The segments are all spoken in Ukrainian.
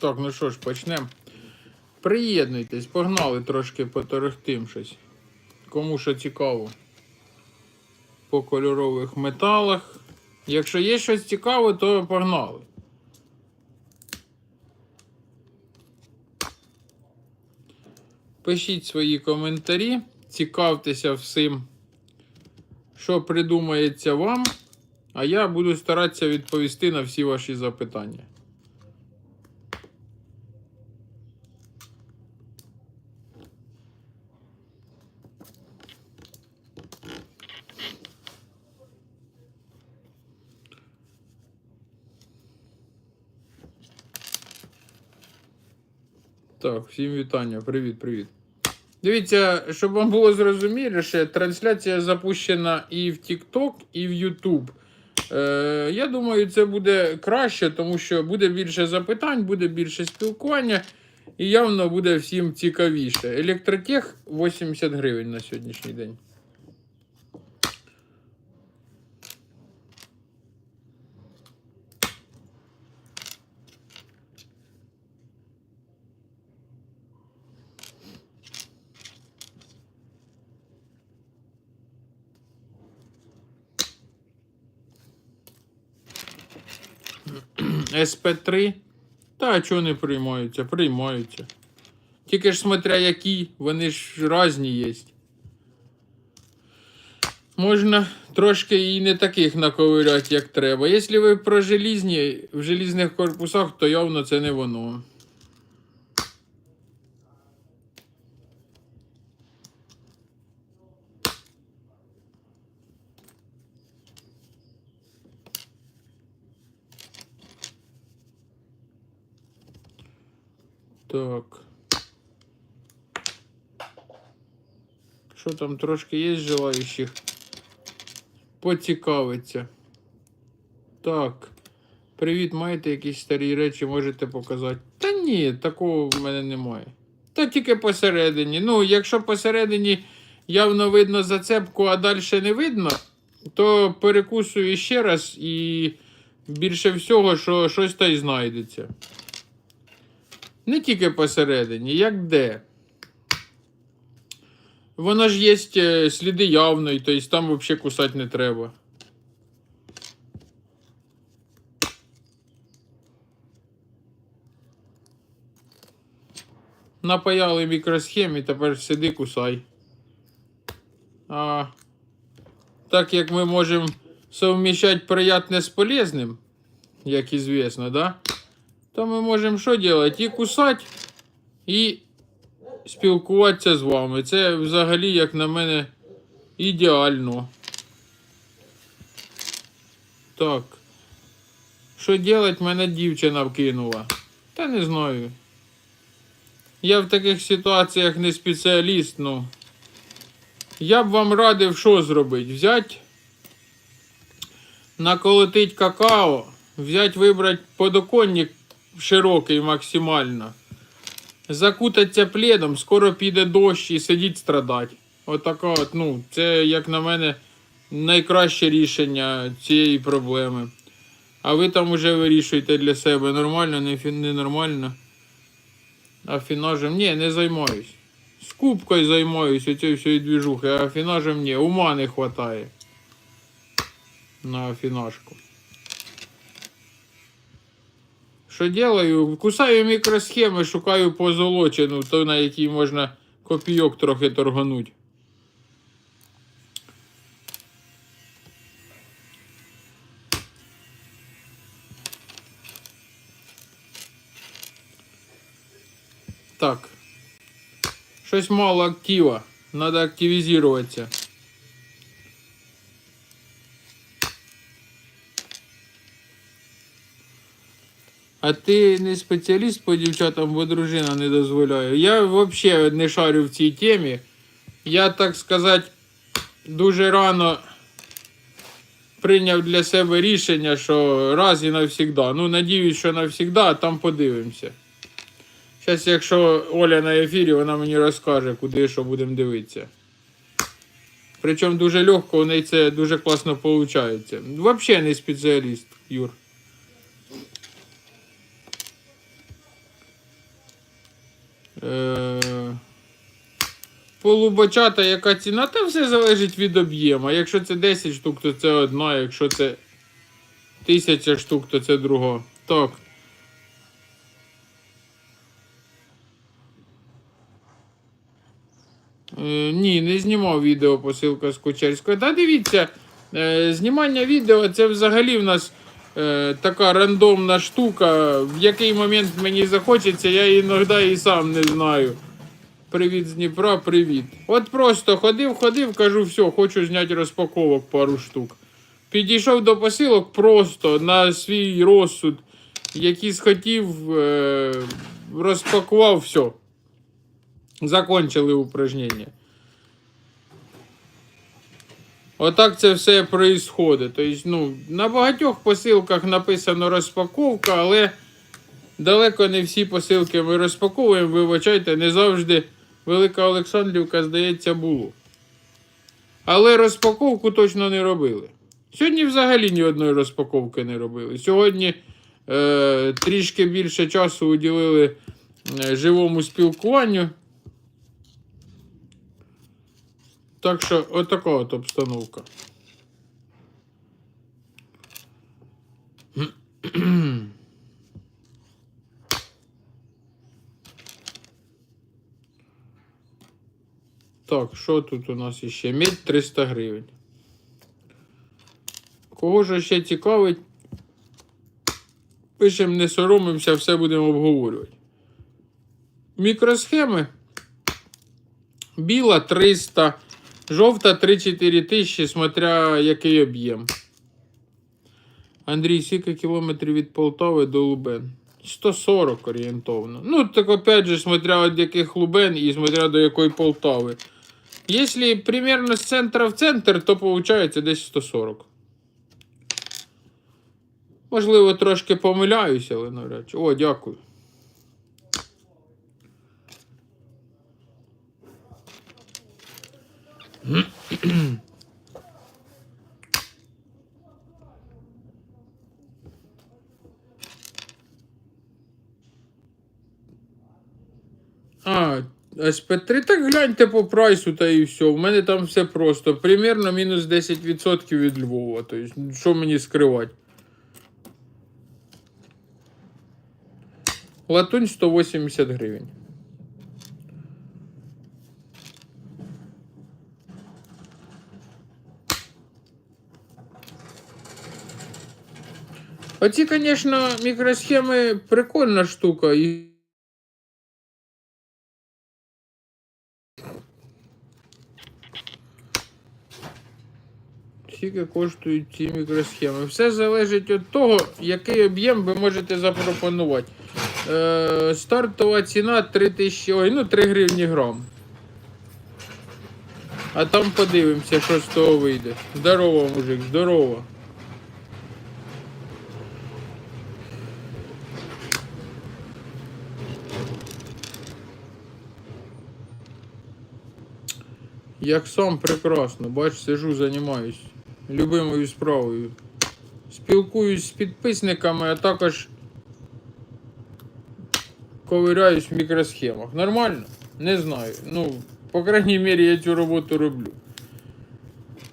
Так, ну що ж, почнемо. Приєднуйтесь, погнали трошки поторохтим щось. Кому що цікаво. По кольорових металах. Якщо є щось цікаве, то погнали. Пишіть свої коментарі, цікавтеся всім, що придумається вам, а я буду старатися відповісти на всі ваші запитання. Так, всім вітання. Привіт, привіт. Дивіться, щоб вам було зрозуміліше, трансляція запущена і в TikTok, і в YouTube. Е, я думаю, це буде краще, тому що буде більше запитань, буде більше спілкування, і явно буде всім цікавіше. Електротех 80 гривень на сьогоднішній день. СП3. Та чого не приймаються? Приймаються. Тільки ж смотря які, вони ж різні є. Можна трошки і не таких наковиряти, як треба. Якщо ви про желізні, в желізних корпусах, то явно це не воно. Так. Що там трошки є желаючих? Поцікавиться. Так. Привіт, маєте якісь старі речі, можете показати? Та ні, такого в мене немає. Та тільки посередині. Ну, якщо посередині явно видно зацепку, а далі не видно, то перекусую ще раз і більше всього, що щось та й знайдеться. Не тільки посередині, як де. Воно ж є е, сліди явної, тобто там взагалі кусати не треба. Напаяли мікросхемі, тепер сиди кусай. А так як ми можемо совміщати приятне з полезним, як известно, да? То ми можемо що робити? І кусати, і спілкуватися з вами. Це взагалі, як на мене, ідеально. Так. Що робити, мене дівчина вкинула? Та не знаю. Я в таких ситуаціях не спеціаліст, ну. Я б вам радив, що зробити? Взяти, наколотить какао, взяти, вибрати подоконник широкий максимально. Закутаться пледом, скоро піде дощ і сидіть страдати. Отака от, ну, це, як на мене, найкраще рішення цієї проблеми. А ви там уже вирішуєте для себе нормально, не, фі- нормально. Афінажем ні, не займаюсь. З кубкою займаюсь оцією всією двіжухи, а афінажем ні, ума не вистачає. На афінажку. Що делаю? Кусаю мікросхеми, шукаю позолочену, то на якій можна копійок трохи торгануть. Так. Щось мало актива. Надо активизироваться. А ти не спеціаліст по дівчатам, бо дружина не дозволяє. Я взагалі не шарю в цій темі. Я, так сказати, дуже рано прийняв для себе рішення, що раз і навсігда. Ну, надіюсь, що навсігда, а там подивимося. Зараз, якщо Оля на ефірі, вона мені розкаже, куди що будемо дивитися. Причому дуже легко, у неї це дуже класно виходить. Взагалі не спеціаліст, Юр. Е, Полубочата, яка ціна, та все залежить від об'єму. Якщо це 10 штук, то це одна, якщо це 1000 штук, то це друга. Так. Е, ні, не знімав відео посилка з Кучерської. Та дивіться, е, знімання відео це взагалі в нас е, така рандомна штука. В який момент мені захочеться, я іноді і сам не знаю. Привіт з Дніпра, привіт. От просто ходив, ходив, кажу, все, хочу зняти розпаковок пару штук. Підійшов до посилок просто на свій розсуд, який схотів, е, розпакував все. Закончили упражнення. Отак це все происходит. Тобто, ну, на багатьох посилках написано розпаковка, але далеко не всі посилки ми розпаковуємо. Вибачайте, не завжди Велика Олександрівка, здається, було. Але розпаковку точно не робили. Сьогодні взагалі ні одної розпаковки не робили. Сьогодні е, трішки більше часу уділили е, живому спілкуванню. Так що отака от обстановка. Так, що тут у нас іще? Медь 300 гривень. Кого ж ще цікавить? Пишемо, не соромимося, все будемо обговорювати. Мікросхеми. Біла 300, жовта 3-4 тисячі, смотря який об'єм. Андрій, скільки кілометрів від Полтави до Лубен? 140 орієнтовно. Ну, так опять же, смотря від яких Лубен і смотря до якої Полтави. Если примерно с центра в центр, то получается десь 140. Можливо, трошки помиляюся, але навряд чи. О, дякую. А, СП3, так гляньте по прайсу та і все. У мене там все просто. Примерно мінус 10% від Львова. Тобто, що мені скривати? Латунь 180 гривень. Оці, звісно, мікросхеми прикольна штука. Скільки коштують ці мікросхеми? Все залежить від того, який об'єм ви можете запропонувати. Е, стартова ціна 3 тисячі, ой, ну 3 гривні грам. А там подивимося, що з того вийде. Здорово, мужик, здорово. Як сам прекрасно, бач, сижу, займаюсь любимою справою. Спілкуюсь з підписниками, а також ковиряюсь в мікросхемах. Нормально? Не знаю. Ну, по крайній мірі, я цю роботу роблю.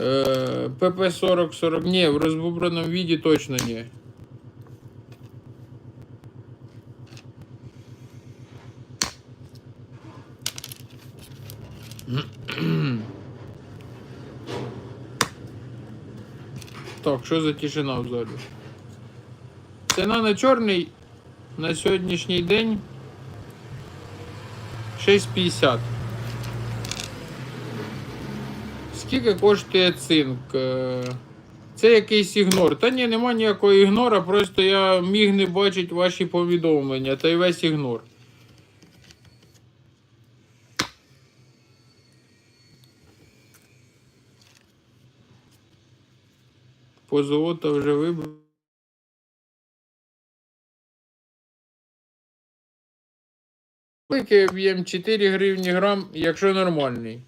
Е, ПП-40-40. Ні, в розбубраному віді точно ні. Так, що за тишина в залі? Ціна на чорний на сьогоднішній день 6,50. Скільки коштує цинк? Е, Це якийсь ігнор. Та ні, нема ніякого ігнора, просто я міг не бачити ваші повідомлення, та й весь ігнор. По позолота вже вибрана. Великий об'єм 4 гривні грам, якщо нормальний.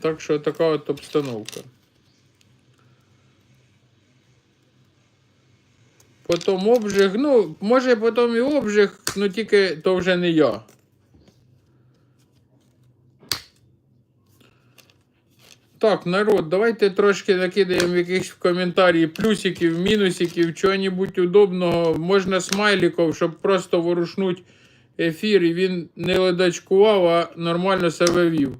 Так що така от обстановка. Потім обжиг, ну, може потім і обжиг, але тільки то вже не я. Так, народ, давайте трошки накидаємо якихось в коментарі плюсиків, мінусиків, чого-небудь удобного. Можна смайликів, щоб просто ворушнуть ефір, і він не ледачкував, а нормально себе вів.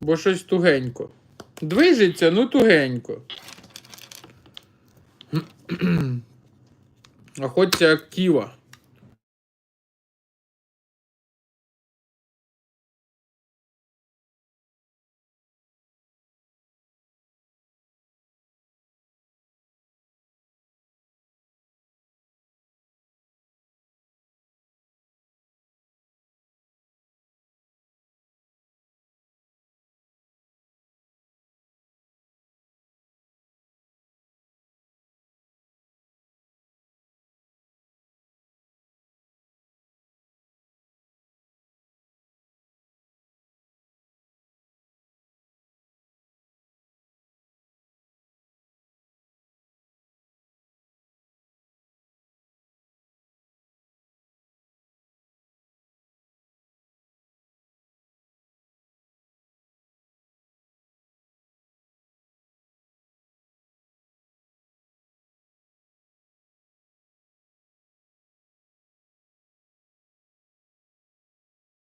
Бо щось тугенько. Движеться, ну тугенько. А хочеться актива.